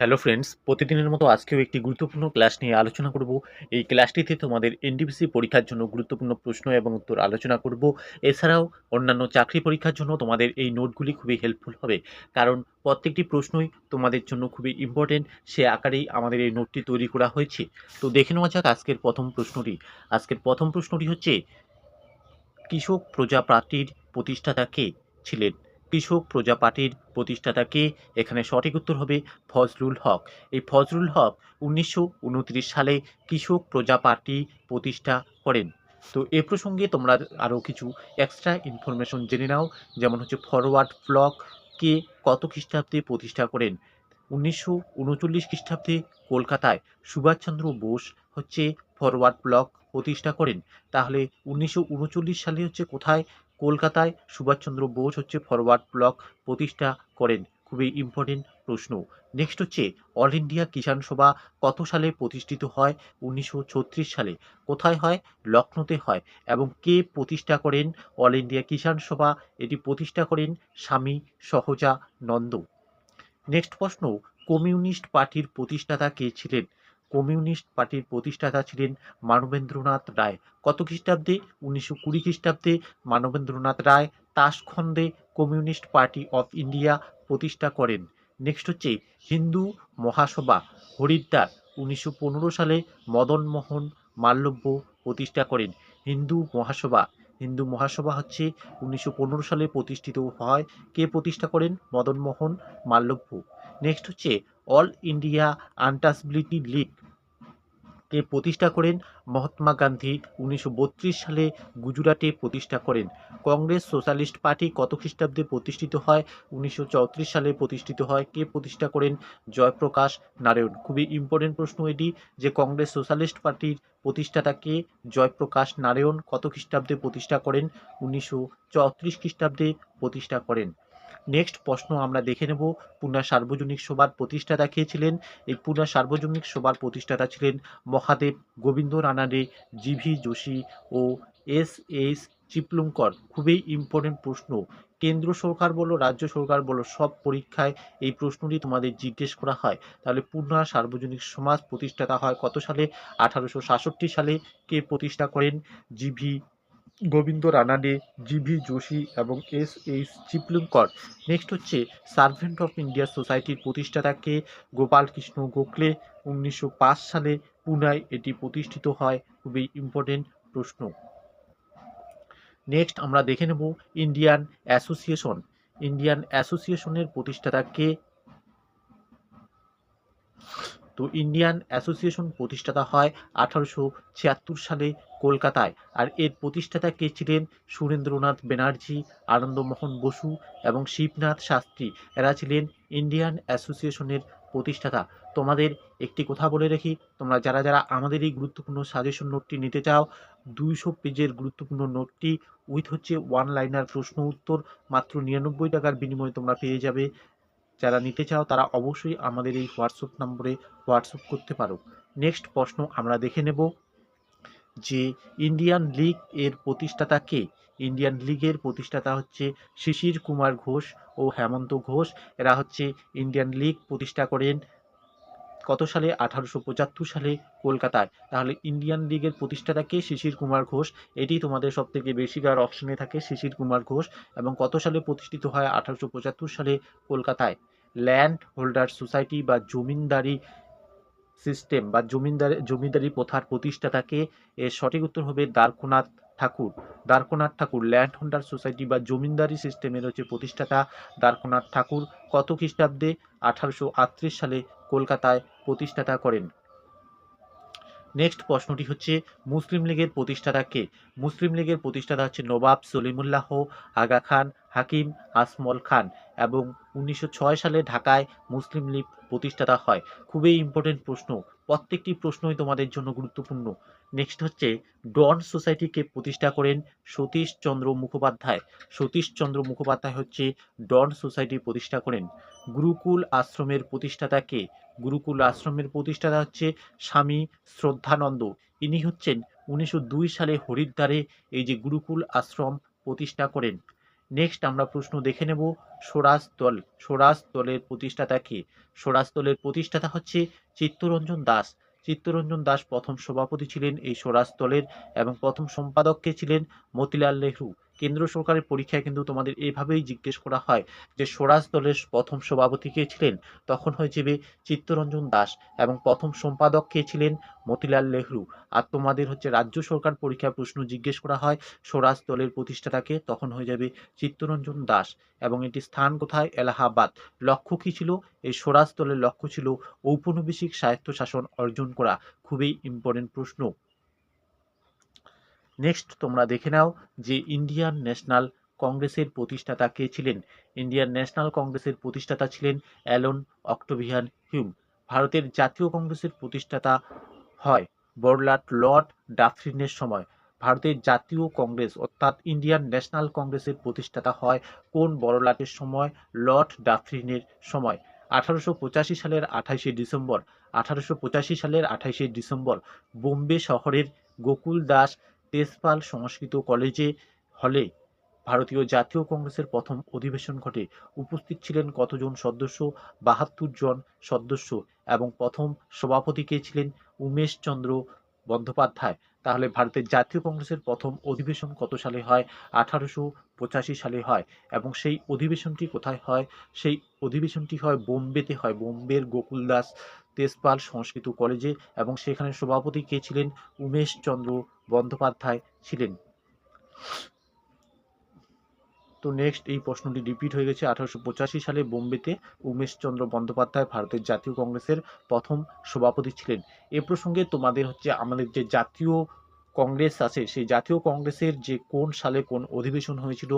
Hello friends প্রতিদিনের মতো আজকেও একটি গুরুত্বপূর্ণ ক্লাস নিয়ে আলোচনা করব। এই ক্লাসটিতে তোমাদের এনডিপিসি পরীক্ষার জন্য গুরুত্বপূর্ণ প্রশ্ন এবং উত্তর আলোচনা করব। এছাড়াও অন্যান্য চাকরি পরীক্ষার জন্য তোমাদের এই নোটগুলি খুবই হেল্পফুল হবে। কারণ প্রত্যেকটি প্রশ্নই তোমাদের জন্য খুবই ইম্পর্টেন্ট সে আকারেই আমাদের এই নোটটি তৈরি করা হয়েছে। তো দেখে নেওয়া যাক আজকের প্রথম প্রশ্নটি। আজকের প্রথম প্রশ্নটি হচ্ছে, কৃষক প্রজাপার্টির প্রতিষ্ঠাতা কে ছিলেন? কৃষক প্রজাপার্টির প্রতিষ্ঠাতা কে এখানে সঠিক উত্তর হবে ফজলুল হক। এই ফজলুল হক উনিশশো উনত্রিশ সালে কৃষক প্রজা পার্টি প্রতিষ্ঠা করেন। তো এ প্রসঙ্গে তোমরা আরও কিছু এক্সট্রা ইনফরমেশন জেনে নাও, যেমন হচ্ছে ফরওয়ার্ড ব্লক কে কত খ্রিস্টাব্দে প্রতিষ্ঠা করেন? উনিশশো উনচল্লিশ খ্রিস্টাব্দে কলকাতায় সুভাষচন্দ্র বোস হচ্ছে ফরওয়ার্ড ব্লক প্রতিষ্ঠা করেন। তাহলে উনিশশো উনচল্লিশ সালে হচ্ছে কোথায় কলকাতায় সুভাষচন্দ্র বোস হচ্ছে ফরওয়ার্ড ব্লক প্রতিষ্ঠা করেন। খুবই ইম্পর্টেন্ট প্রশ্ন। নেক্সট হচ্ছে অল ইন্ডিয়া কিষাণ সভা কত সালে প্রতিষ্ঠিত হয়? উনিশশো ছত্রিশ সালে। কোথায় হয়? লখনৌতে হয়। এবং কে প্রতিষ্ঠা করেন? অল ইন্ডিয়া কিষাণ সভা। এটি প্রতিষ্ঠা করেন স্বামী সহজা নন্দ নেক্সট প্রশ্ন কমিউনিস্ট পার্টির প্রতিষ্ঠাতা কে ছিলেন? কমিউনিস্ট পার্টির প্রতিষ্ঠাতা ছিলেন মানবেন্দ্রনাথ রায়। কত খ্রিস্টাব্দে? উনিশশো কুড়ি খ্রিস্টাব্দে মানবেন্দ্রনাথ রায় তাসখন্দে কমিউনিস্ট পার্টি অফ ইন্ডিয়া প্রতিষ্ঠা করেন। নেক্সট হচ্ছে হিন্দু মহাসভা, হরিদ্বার। উনিশশো পনেরো সালে মদনমোহন মাল্লব্য প্রতিষ্ঠা করেন হিন্দু মহাসভা। হিন্দু মহাসভা হচ্ছে উনিশশো পনেরো সালে প্রতিষ্ঠিত হয়। কে প্রতিষ্ঠা করেন? মদনমোহন মাল্লব্য নেক্সট হচ্ছে অল ইন্ডিয়া আনটাচবিলিটি লীগ কে প্রতিষ্ঠা করেন। মহাত্মা গান্ধী উনিশশো বত্রিশ সালে গুজরাটে প্রতিষ্ঠা করেন। কংগ্রেস সোশ্যালিস্ট পার্টি কত খ্রিস্টাব্দে প্রতিষ্ঠিত হয়? উনিশশো চৌত্রিশ সালে প্রতিষ্ঠিত হয়। কে প্রতিষ্ঠা করেন? জয়প্রকাশ নারায়ণ। খুবই ইম্পর্টেন্ট প্রশ্ন এটি যে কংগ্রেস সোশ্যালিস্ট পার্টির প্রতিষ্ঠাতা কে? জয়প্রকাশ নারায়ণ কত খ্রিস্টাব্দে প্রতিষ্ঠা করেন? উনিশশো চৌত্রিশ খ্রিস্টাব্দে প্রতিষ্ঠা করেন। নেক্সট প্রশ্ন আমরা দেখে নেব। পুনা সার্বজনিক সভার প্রতিষ্ঠাতা কে ছিলেন? এই পুনা সার্বজনিক সভার প্রতিষ্ঠাতা ছিলেন মহাদেব গোবিন্দ রানাডে জিভি যোশী ও এস এস চিপলুঙ্কর। খুবই ইম্পর্টেন্ট প্রশ্ন। কেন্দ্র সরকার বলো, রাজ্য সরকার বলো, সব পরীক্ষায় এই প্রশ্নটি তোমাদের জিজ্ঞেস করা হয়। তাহলে পূর্ণা সার্বজনিক সমাজ প্রতিষ্ঠাতা হয় কত সালে? আঠারোশো সাতষট্টি সালে কে প্রতিষ্ঠা করেন? G V Govind Ranade, GV Joshi এবং এস এইচ চিপলুঙ্কর। নেক্সট হচ্ছে সার্ভেন্ট অফ ইন্ডিয়া সোসাইটির প্রতিষ্ঠাতাকে গোপাল কৃষ্ণ গোখলে। উনিশশো পাঁচ সালে পুনায় এটি প্রতিষ্ঠিত হয়। খুবই ইম্পর্টেন্ট প্রশ্ন। নেক্সট আমরা দেখে নেব ইন্ডিয়ান অ্যাসোসিয়েশন ইন্ডিয়ান অ্যাসোসিয়েশনের প্রতিষ্ঠাতা কে তো ইন্ডিয়ান অ্যাসোসিয়েশন প্রতিষ্ঠাতা হয় আঠারোশো ছিয়াত্তর সালে। কলকাতায়। আর এর প্রতিষ্ঠাতা কে ছিলেন? সুরেন্দ্রনাথ ব্যানার্জি আনন্দমোহন বসু এবং শিবনাথ শাস্ত্রী। এরা ছিলেন ইন্ডিয়ান অ্যাসোসিয়েশনের প্রতিষ্ঠাতা। তোমাদের একটি কথা বলে রাখি, তোমরা যারা যারা আমাদের এই গুরুত্বপূর্ণ সাজেশন নোটটি নিতে চাও, দুইশো পেজের গুরুত্বপূর্ণ নোটটি উইথ হচ্ছে ওয়ান লাইনার প্রশ্ন উত্তর, মাত্র নিরানব্বই টাকার বিনিময়ে তোমরা পেয়ে যাবে। যারা নিতে চাও, তারা অবশ্যই আমাদের এই হোয়াটসঅ্যাপ নম্বরে হোয়াটসঅ্যাপ করতে পারো। নেক্সট প্রশ্ন আমরা দেখে নেব। যে ইন্ডিয়ান লীগ এর প্রতিষ্ঠাতা কে ইন্ডিয়ান লীগের প্রতিষ্ঠাতা হচ্ছে শিশির কুমার ঘোষ ও হেমন্ত ঘোষ। এরা হচ্ছে ইন্ডিয়ান লীগ প্রতিষ্ঠা করেন কত সালে? আঠারোশো পঁচাত্তর সালে কলকাতায়। তাহলে ইন্ডিয়ান লীগের প্রতিষ্ঠাতা কে শিশির কুমার ঘোষ। এটি তোমাদের সব থেকে বেশিবার অপশনে থাকে শিশির কুমার ঘোষ। এবং কত সালে প্রতিষ্ঠিত হয়? আঠারোশো পঁচাত্তর সালে কলকাতায়। ল্যান্ড হোল্ডার সোসাইটি বা জমিনদারি সিস্টেম বা জমিনদারি, জমিদারি প্রথার প্রতিষ্ঠাতাকে এর সঠিক উত্তর হবে Dwarkanath Tagore. Dwarkanath Tagore land holder society বা জমিনদারি সিস্টেমের হচ্ছে প্রতিষ্ঠাতা দ্বারকনাথ ঠাকুর কত খ্রিস্টাব্দে আঠারোশো আটত্রিশ সালে কলকাতায় প্রতিষ্ঠাতা করেন? নেক্সট প্রশ্নটি হচ্ছে, মুসলিম লীগের প্রতিষ্ঠাতা কে? মুসলিম লীগের প্রতিষ্ঠাতা হচ্ছে নবাব সলিমুল্লাহ আগা খান হাকিম আসমল খান। এবং উনিশশো ছয় সালে ঢাকায় মুসলিম লীগ প্রতিষ্ঠাতা হয়। খুবই ইম্পর্টেন্ট প্রশ্ন। প্রত্যেকটি প্রশ্নই তোমাদের জন্য গুরুত্বপূর্ণ। নেক্সট হচ্ছে ডন সোসাইটিকে প্রতিষ্ঠা করেন সতীশ চন্দ্র মুখোপাধ্যায়। সতীশ চন্দ্র মুখোপাধ্যায় হচ্ছে ডন সোসাইটি প্রতিষ্ঠা করেন। গুরুকুল আশ্রমের প্রতিষ্ঠাতা কে? গুরুকুল আশ্রমের প্রতিষ্ঠাতা হচ্ছে স্বামী শ্রদ্ধানন্দ। ইনি হচ্ছেন উনিশশো দুই সালে হরিদ্বারে এই যে গুরুকুল আশ্রম প্রতিষ্ঠা করেন। নেক্সট আমরা প্রশ্ন দেখে নেব স্বরাজ দল স্বরাজ দলের প্রতিষ্ঠাতা কে? স্বরাজ দলের প্রতিষ্ঠাতা হচ্ছে চিত্তরঞ্জন দাস। চিত্তরঞ্জন দাস প্রথম সভাপতি ছিলেন এই স্বরাজ দলের এবং প্রথম সম্পাদক কে ছিলেন মতিলাল নেহরু। কেন্দ্র সরকারের পরীক্ষায় কিন্তু তোমাদের এইভাবেই জিজ্ঞেস করা হয় যে স্বরাজ দলের প্রথম সভাপতি কে ছিলেন? তখন হয়ে যাবে চিত্তরঞ্জন দাস এবং প্রথম সম্পাদক কে ছিলেন মতিলাল নেহরু। আর তোমাদের হচ্ছে রাজ্য সরকার পরীক্ষায় প্রশ্ন জিজ্ঞেস করা হয় স্বরাজ দলের প্রতিষ্ঠাতাকে, তখন হয়ে যাবে চিত্তরঞ্জন দাস। এবং এটি স্থান কোথায়? এলাহাবাদ। লক্ষ্য কী ছিল? এই স্বরাজ দলের লক্ষ্য ছিল ঔপনিবেশিক স্বায়ত্তশাসন অর্জন করা। খুবই ইম্পর্টেন্ট প্রশ্ন। নেক্সট তোমরা দেখে নাও যে ইন্ডিয়ান ন্যাশনাল কংগ্রেসের প্রতিষ্ঠাতা কে ছিলেন। ইন্ডিয়ান ন্যাশনাল কংগ্রেসের প্রতিষ্ঠাতা ছিলেন অ্যালন অক্টোভিয়ান হিউম। ভারতের জাতীয় কংগ্রেসের প্রতিষ্ঠাতা হয় বড়লাট লর্ড ডাফরিনের সময়। ভারতের জাতীয় কংগ্রেস অর্থাৎ ইন্ডিয়ান ন্যাশনাল কংগ্রেসের প্রতিষ্ঠাতা হয় কোন বড়লাটের সময়? লর্ড ডাফরিনের সময়। আঠারোশো পঁচাশি সালের আঠাইশে ডিসেম্বর। আঠারোশো পঁচাশি সালের আঠাইশে ডিসেম্বর। বোম্বে শহরের গোকুল দাস তেজপাল সংস্কৃত কলেজে হলে ভারতীয় জাতীয় কংগ্রেসের প্রথম অধিবেশন ঘটে। উপস্থিত ছিলেন কতজন সদস্য? বাহাত্তর জন সদস্য এবং প্রথম সভাপতি কে ছিলেন উমেশ চন্দ্র বন্দ্যোপাধ্যায়। তাহলে ভারতের জাতীয় কংগ্রেসের প্রথম অধিবেশন কত সালে হয়? আঠারোশো পঁচাশি সালে হয় এবং সেই অধিবেশনটি কোথায় হয়? সেই অধিবেশনটি হয় বোম্বেতে হয়। বোম্বের গোকুল দাস তেজপাল সংস্কৃত কলেজে এবং সেখানে সভাপতি কে ছিলেন উমেশ চন্দ্র বন্দ্যোপাধ্যায় ছিলেন। তো নেক্সট এই প্রশ্নটি রিপিট হয়ে গেছে। আঠারোশো পঁচাশি সালে বোম্বেতে উমেশচন্দ্র বন্দ্যোপাধ্যায় ভারতের জাতীয় কংগ্রেসের প্রথম সভাপতি ছিলেন। এ প্রসঙ্গে তোমাদের হচ্ছে আমাদের যে জাতীয় কংগ্রেস আছে, সেই জাতীয় কংগ্রেসের যে কোন সালে কোন অধিবেশন হয়েছিল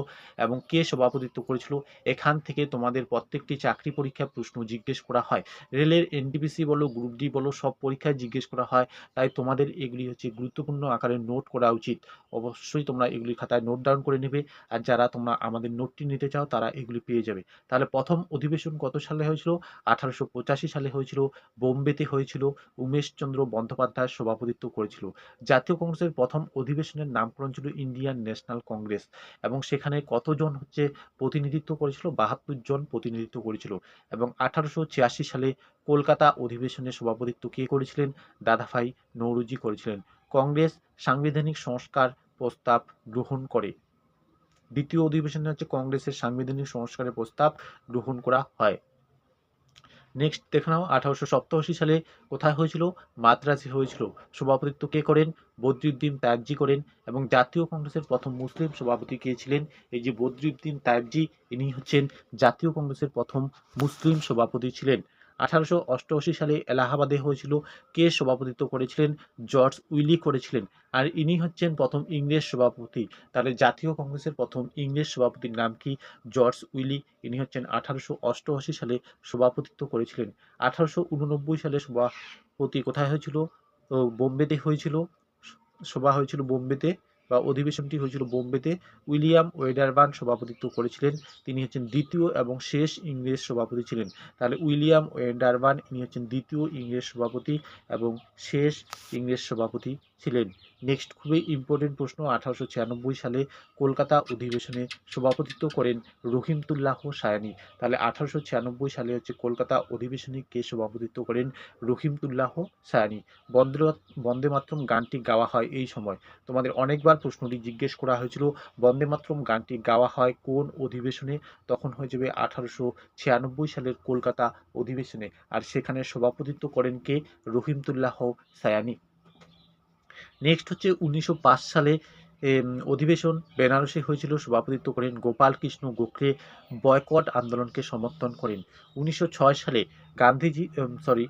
এবং কে সভাপতিত্ব করেছিল, এখান থেকে তোমাদের প্রত্যেকটি চাকরি পরীক্ষা প্রশ্ন জিজ্ঞেস করা হয়। রেলের এনটিপিসি বলো গ্রুপ ডি বলো, সব পরীক্ষায় জিজ্ঞেস করা হয়। তাই তোমাদের এগুলি হচ্ছে গুরুত্বপূর্ণ আকারে নোট করা উচিত। অবশ্যই তোমরা এগুলি খাতায় নোট ডাউন করে নেবে আর যারা তোমরা আমাদের নোটটি নিতে চাও তারা এগুলি পেয়ে যাবে। তাহলে প্রথম অধিবেশন কত সালে হয়েছিল? আঠারোশো পঁচাশি সালে হয়েছিল, বোম্বেতে হয়েছিল, উমেশচন্দ্র বন্দ্যোপাধ্যায় সভাপতিত্ব করেছিল। জাতীয় কংগ্রেসের প্রথম অধিবেশনের নামকরণ ছিল ইন্ডিয়ান ন্যাশনাল কংগ্রেস এবং সেখানে কতজন হচ্ছে প্রতিনিধিত্ব করেছিল? বাহাত্তর জন প্রতিনিধিত্ব করেছিল। এবং আঠারোশো ছিয়াশি সালে কলকাতা অধিবেশনের সভাপতিত্ব কে করেছিলেন? দাদাভাই নৌরুজি করেছিলেন। কংগ্রেস সাংবিধানিক সংস্কার প্রস্তাব গ্রহণ করে। দ্বিতীয় অধিবেশনে হচ্ছে কংগ্রেসের সাংবিধানিক সংস্কারের প্রস্তাব গ্রহণ করা হয়। নেক্সট দেখে নাও, আঠারোশো সপ্তাশি সালে কোথায় হয়েছিল? মাদ্রাজে হয়েছিল। সভাপতিত্ব কে করেন? বদরুদ্দিন তায়েবজি করেন এবং জাতীয় কংগ্রেসের প্রথম মুসলিম সভাপতি কে ছিলেন? এই যে বদরুদ্দিন তায়েবজি ইনি হচ্ছেন জাতীয় কংগ্রেসের প্রথম মুসলিম সভাপতি ছিলেন। আঠারোশো অষ্টআশি সালে এলাহাবাদে হয়েছিল কে সভাপতিত্ব করেছিলেন জর্জ উইলি করেছিলেন। আর ইনি হচ্ছেন প্রথম ইংরেজ সভাপতি। তাহলে জাতীয় কংগ্রেসের প্রথম ইংরেজ সভাপতির নাম কি? George Yule. ইনি হচ্ছেন আঠারোশো অষ্টআশি সালে সভাপতিত্ব করেছিলেন। আঠারোশো উননব্বই সালে সভাপতি কোথায় হয়েছিল? বোম্বেতে হয়েছিল। সভা হয়েছিল বোম্বেতে। বা অধিবেশনটি হয়েছিল বোম্বেতে। উইলিয়াম ওয়েডারবান সভাপতিত্ব করেছিলেন। তিনি হচ্ছেন দ্বিতীয় এবং শেষ ইংরেজ সভাপতি ছিলেন। তাহলে উইলিয়াম ওয়েডারবান ইনি হচ্ছেন দ্বিতীয় ইংরেজ সভাপতি এবং শেষ ইংরেজ সভাপতি ছিলেন। নেক্সট খুবই ইম্পর্টেন্ট প্রশ্ন, আঠারোশো ছিয়ানব্বই সালে কলকাতা অধিবেশনে সভাপতিত্ব করেন রহিমতুল্লাহ সায়ানি। তাহলে আঠারোশো ছিয়ানব্বই সালে হচ্ছে কলকাতা অধিবেশনে কে সভাপতিত্ব করেন? রহিমতুল্লাহ সায়ানি। বন্দে বন্দে মাতরম গানটি গাওয়া হয় এই সময়। তোমাদের অনেকবার প্রশ্নটি জিজ্ঞেস করা হয়েছিল, বন্দে মাতরম গানটি গাওয়া হয় কোন অধিবেশনে? তখন হয়ে যাবে আঠারোশো ছিয়ানব্বই সালের কলকাতা অধিবেশনে। আর সেখানে সভাপতিত্ব করেন কে? রহিমতুল্লাহ সায়ানি। নেক্সট হচ্ছে উনিশশো পাঁচ সালে অধিবেশন। বেনারসে হয়েছিল সভাপতিত্ব করেন গোপাল কৃষ্ণ গোখলে। বয়কট আন্দোলনকে সমর্থন করেন। উনিশশো ছয় সালে গান্ধীজি সরি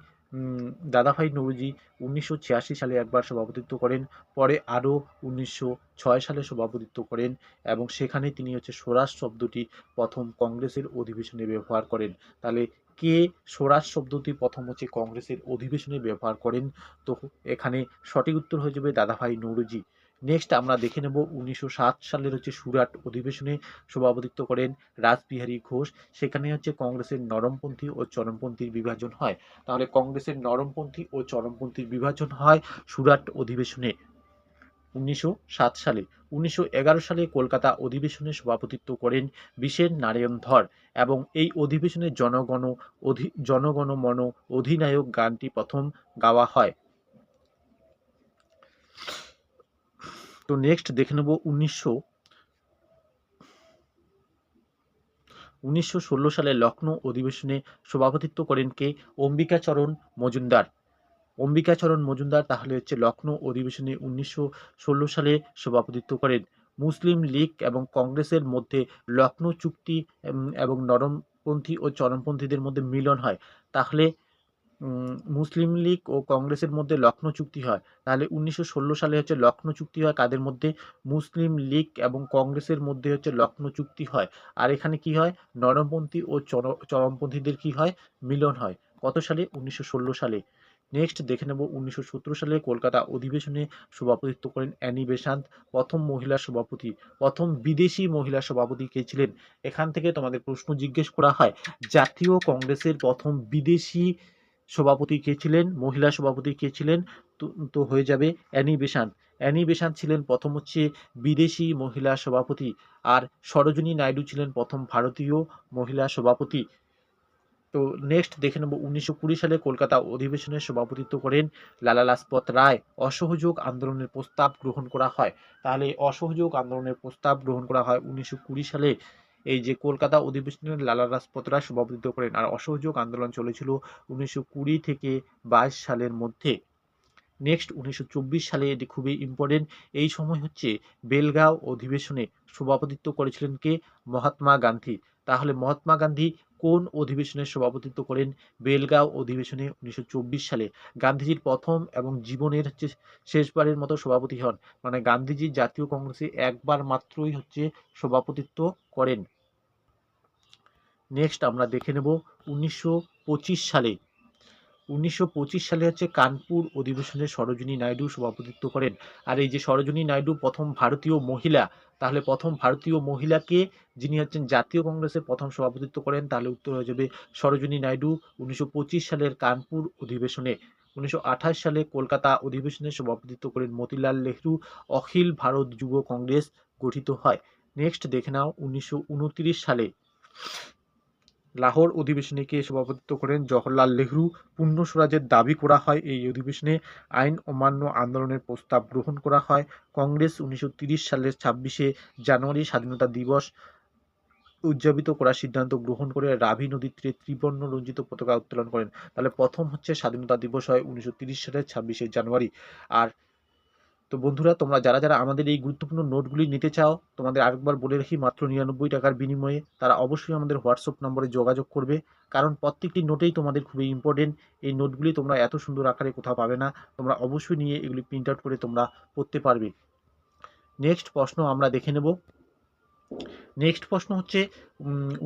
দাদাভাই নৌরুজি উনিশশো সালে একবার সভাপতিত্ব করেন। পরে আরও উনিশশো ছয় সালে সভাপতিত্ব করেন এবং সেখানে তিনি হচ্ছে স্বরাজ শব্দটি প্রথম কংগ্রেসের অধিবেশনে ব্যবহার করেন। তাহলে কে স্বরাজ শব্দটি প্রথম হচ্ছে কংগ্রেসের অধিবেশনে ব্যবহার করেন। তো এখানে সঠিক উত্তর হয়ে যাবে দাদাভাই নৌরুজি। নেক্সট আমরা দেখে নেব উনিশশো সাত সালের হচ্ছে সুরাট অধিবেশনে সভাপতিত্ব করেন রাসবিহারী ঘোষ। সেখানে হচ্ছে কংগ্রেসের নরমপন্থী ও চরমপন্থীর বিভাজন হয়। তাহলে কংগ্রেসের নরমপন্থী ও চরমপন্থীর বিভাজন হয় সুরাট অধিবেশনে। উনিশশো সাত সালে, উনিশশো এগারো সালে কলকাতা অধিবেশনে সভাপতিত্ব করেন বিশেন নারায়ণ ধর এবং এই অধিবেশনে জনগণ অধি, জনগণ মন অধিনায়ক গানটি প্রথম গাওয়া হয়। তো নেক্সট দেখে নেব উনিশশো উনিশশো সালে লখনৌ অধিবেশনে সভাপতিত্ব করেন কে? অম্বিকাচরণ মজুমদার। অম্বিকাচরণ মজুমদার তাহলে হচ্ছে লখনৌ অধিবেশনে উনিশশো ষোলো সালে সভাপতিত্ব করেন। মুসলিম লীগ এবং কংগ্রেসের মধ্যে লখনৌ চুক্তি এবং নরমপন্থী ও চরমপন্থীদের মধ্যে মিলন হয়। তাহলে মুসলিম লীগ ও কংগ্রেসের মধ্যে লখনৌ চুক্তি হয়। তাহলে উনিশশো ষোলো সালে হচ্ছে লখনৌ চুক্তি হয়। কাদের মধ্যে? মুসলিম লীগ এবং কংগ্রেসের মধ্যে হচ্ছে লখনৌ চুক্তি হয়। আর এখানে কি হয়? নরমপন্থী ও চর- চরমপন্থীদের কি হয়? মিলন হয়। কত সালে? উনিশশো ষোলো সালে। নেক্সট দেখে নেব উনিশশো সতেরো সালে কলকাতা অধিবেশনে সভাপতিত্ব করেন অ্যানি বেসান্ত প্রথম মহিলা সভাপতি। প্রথম বিদেশি মহিলা সভাপতি কে ছিলেন? এখান থেকে তোমাদের প্রশ্ন জিজ্ঞেস করা হয়, জাতীয় কংগ্রেসের প্রথম বিদেশি সভাপতি কে ছিলেন? মহিলা সভাপতি কে ছিলেন? তো হয়ে যাবে অ্যানি বেসান্ত অ্যানি বেসান্ত ছিলেন প্রথম হচ্ছে বিদেশি মহিলা সভাপতি। আর সরোজিনী নাইডু ছিলেন প্রথম ভারতীয় মহিলা সভাপতি। তো নেক্সট দেখে নেব উনিশশো কুড়ি সালে কলকাতা অধিবেশনে সভাপতিত্ব করেন লালা লাজপত রায়। অসহযোগ আন্দোলনের প্রস্তাব গ্রহণ করা হয়। তাহলে অসহযোগ আন্দোলনের প্রস্তাব গ্রহণ করা হয় উনিশশো কুড়ি সালে। এই যে কলকাতা অধিবেশনে লালা লাজপত রায় সভাপতিত্ব করেন। আর অসহযোগ আন্দোলন চলেছিল উনিশশো কুড়ি থেকে বাইশ সালের মধ্যে। নেক্সট উনিশশো চব্বিশ সালে এটি খুবই ইম্পর্টেন্ট এই সময় হচ্ছে বেলগাঁও অধিবেশনে সভাপতিত্ব করেছিলেন কে? মহাত্মা গান্ধী। তাহলে মহাত্মা গান্ধী কোন অধিবেশনে সভাপতিত্ব করেন? বেলগাঁও অধিবেশনে উনিশশো চব্বিশ সালে। গান্ধীজির প্রথম এবং জীবনের হচ্ছে শেষবারের মতো সভাপতি হন। মানে গান্ধীজি জাতীয় কংগ্রেসে একবার মাত্রই হচ্ছে সভাপতিত্ব করেন। নেক্সট আমরা দেখে নেব উনিশশো পঁচিশ সালে উনিশশো পঁচিশ সালে হচ্ছে কানপুর অধিবেশনে সরোজিনী নাইডু সভাপতিত্ব করেন। আর এই যে সরোজিনী নাইডু প্রথম ভারতীয় মহিলা, তাহলে প্রথম ভারতীয় মহিলাকে যিনি হচ্ছেন জাতীয় কংগ্রেসের প্রথম সভাপতিত্ব করেন, তাহলে উত্তর হয়ে যাবে সরোজিনী নাইডু উনিশশো পঁচিশ সালের কানপুর অধিবেশনে। উনিশশো আঠাশ সালে কলকাতা অধিবেশনে সভাপতিত্ব করেন মতিলাল নেহরু, অখিল ভারত যুব কংগ্রেস গঠিত হয়। নেক্সট দেখে নাও, উনিশশো উনত্রিশ সালে। লাহোর অধিবেশনে কে সভাপতিত্ব করেন জওহরলাল নেহরু। পূর্ণ স্বরাজের দাবি করা হয়, এই অধিবেশনে আইন অমান্য আন্দোলনের প্রস্তাব গ্রহণ করা হয়। কংগ্রেস উনিশশো সালের ছাব্বিশে জানুয়ারি স্বাধীনতা দিবস উদযাপিত করার সিদ্ধান্ত গ্রহণ করে রাভি নদীর তীরে ত্রিবর্ণ রঞ্জিত পতাকা উত্তোলন করেন। তাহলে প্রথম হচ্ছে স্বাধীনতা দিবস হয় উনিশশো সালের ছাব্বিশে জানুয়ারি। আর তো বন্ধুরা, তোমরা যারা যারা আমাদের এই গুরুত্বপূর্ণ নোটগুলি নিতে চাও, তোমাদের আরেকবার বলে রাখি মাত্র নিরানব্বই টাকার বিনিময়ে, তারা অবশ্যই আমাদের হোয়াটসঅ্যাপ নম্বরে যোগাযোগ করবে। কারণ প্রত্যেকটি নোটেই তোমাদের খুবই ইম্পর্টেন্ট এই নোটগুলি তোমরা এত সুন্দর আকারে কোথাও পাবে না। তোমরা অবশ্যই নিয়ে এগুলি প্রিন্ট আউট করে তোমরা পড়তে পারবে। নেক্সট প্রশ্ন আমরা দেখে নেব। নেক্সট প্রশ্ন হচ্ছে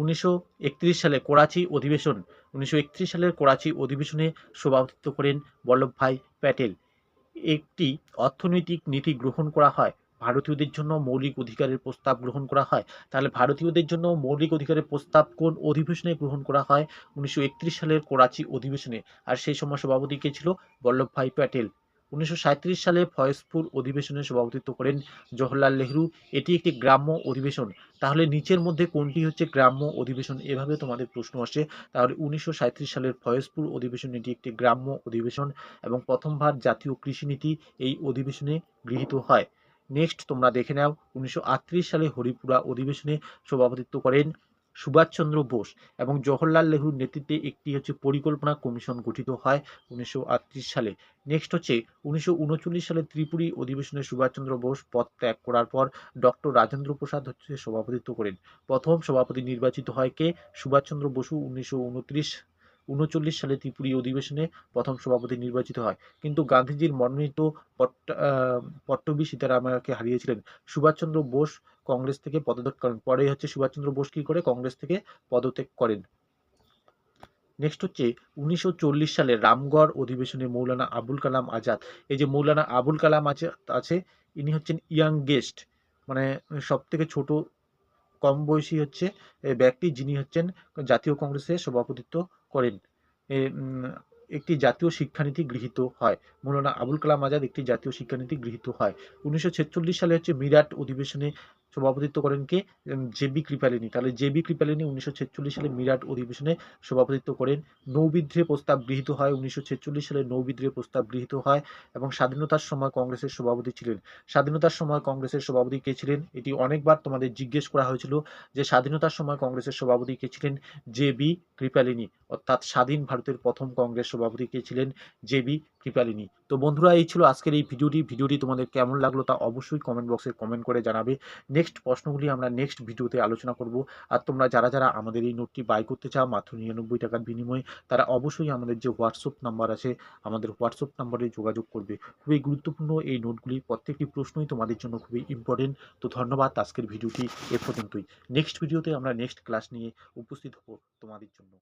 উনিশশো একত্রিশ সালে করাচি অধিবেশন। উনিশশো একত্রিশ সালের করাচি অধিবেশনে সভাপতিত্ব করেন বল্লভভাই প্যাটেল। একটি অর্থনৈতিক নীতি গ্রহণ করা হয়। ভারতীয়দের জন্য মৌলিক অধিকারের প্রস্তাব গ্রহণ করা হয়। তাহলে ভারতীয়দের জন্য মৌলিক অধিকারের প্রস্তাব কোন অধিবেশনে গ্রহণ করা হয়? উনিশশো একত্রিশ সালের করাচি অধিবেশনে। আর সেই সময় সভাপতি কে ছিল? বল্লভভাই প্যাটেল। উনিশশো সালে ফয়েজপুর অধিবেশনে সভাপতিত্ব করেন জওহরলাল নেহরু। এটি একটি গ্রাম্য অধিবেশন। তাহলে নিচের মধ্যে কোনটি হচ্ছে গ্রাম্য অধিবেশন? এভাবে তোমাদের প্রশ্ন আসে। তাহলে উনিশশো সালের ফয়েজপুর অধিবেশন এটি একটি গ্রাম্য অধিবেশন এবং প্রথমবার জাতীয় কৃষিনীতি এই অধিবেশনে গৃহীত হয়। নেক্সট তোমরা দেখে নাও, উনিশশো আটত্রিশ সালে হরিপুরা অধিবেশনে সভাপতিত্ব করেন সুভাষচন্দ্র বোস এবং জওহরলাল নেহরুর নেতৃত্বে একটি হচ্ছে পরিকল্পনা কমিশন গঠিত হয় উনিশশো আটত্রিশ সালে। নেক্সট হচ্ছে উনিশশো উনচল্লিশ সালে ত্রিপুরী অধিবেশনে সুভাষচন্দ্র বোস পদ ত্যাগ করার পর ডক্টর রাজেন্দ্র প্রসাদ হচ্ছে সভাপতিত্ব করেন। প্রথম সভাপতি নির্বাচিত হয় কে? সুভাষচন্দ্র বসু উনিশশো উনত্রিশ উনচল্লিশ সালে ত্রিপুরী অধিবেশনে প্রথম সভাপতি নির্বাচিত হয়। কিন্তু গান্ধীজির মনোনীত পট্টবী সীতারামাকে হারিয়েছিলেন। সুভাষচন্দ্র বোস কংগ্রেস থেকে পদত্যাগ করেন। পরে হচ্ছে সুভাষচন্দ্র বোস কি করে? কংগ্রেস থেকে পদত্যাগ করেন। নেক্সট হচ্ছে উনিশশো চল্লিশ সালে রামগড় অধিবেশনে মৌলানা আবুল কালাম আজাদ। এই যে মৌলানা আবুল কালাম আছে আছে, ইনি হচ্ছেন ইয়াং গেস্ট। মানে সব থেকে ছোট কম বয়সী হচ্ছে ব্যক্তি যিনি হচ্ছেন জাতীয় কংগ্রেসের সভাপতিত্ব করেন। একটি জাতীয় শিক্ষানীতি গৃহীত হয়। মৌলানা আবুল কালাম আজাদ একটি জাতীয় শিক্ষানীতি গৃহীত হয়। উনিশশো ছেচল্লিশ সালে হচ্ছে মিরাট অধিবেশনে সভাপতিত্ব করেন কে? জেবি কৃপালিনী। তাহলে জেবি কৃপালিনী উনিশশো ছেচল্লিশ সালে মিরাট অধিবেশনে সভাপতিত্ব করেন। নৌবিদ্রোহে প্রস্তাব গৃহীত হয়। উনিশশো ছেচল্লিশ সালে নৌবিদ্রোহে প্রস্তাব গৃহীত হয় এবং স্বাধীনতার সময় কংগ্রেসের সভাপতি ছিলেন। স্বাধীনতার সময় কংগ্রেসের সভাপতি কে ছিলেন? এটি অনেকবার তোমাদের জিজ্ঞেস করা হয়েছিল যে স্বাধীনতার সময় কংগ্রেসের সভাপতি কে ছিলেন? জে বি কৃপালিনী, অর্থাৎ স্বাধীন ভারতের প্রথম কংগ্রেস সভাপতি কে ছিলেন জে বি কৃপালিনী। তো বন্ধুরা, এই ছিল আজকের এই ভিডিওটি। ভিডিওটি তোমাদের কেমন লাগল তা অবশ্যই কমেন্ট বক্সে কমেন্ট করে জানাবে। নেক্সট প্রশ্নগুলি আমরা নেক্সট ভিডিওতে আলোচনা করব। আর তোমরা যারা যারা আমাদের এই নোটটি বাই করতে চাও, মাত্র নিরানব্বই টাকার বিনিময়ে, তারা অবশ্যই আমাদের যে হোয়াটসঅ্যাপ নাম্বার আছে, আমাদের হোয়াটসঅ্যাপ নাম্বারে যোগাযোগ করবে। খুবই গুরুত্বপূর্ণ এই নোটগুলি, প্রত্যেকটি প্রশ্নই তোমাদের জন্য খুবই ইম্পর্টেন্ট তো ধন্যবাদ, আজকের ভিডিওটি এ পর্যন্তই। নেক্সট ভিডিওতে আমরা নেক্সট ক্লাস নিয়ে উপস্থিত হব তোমাদের জন্য।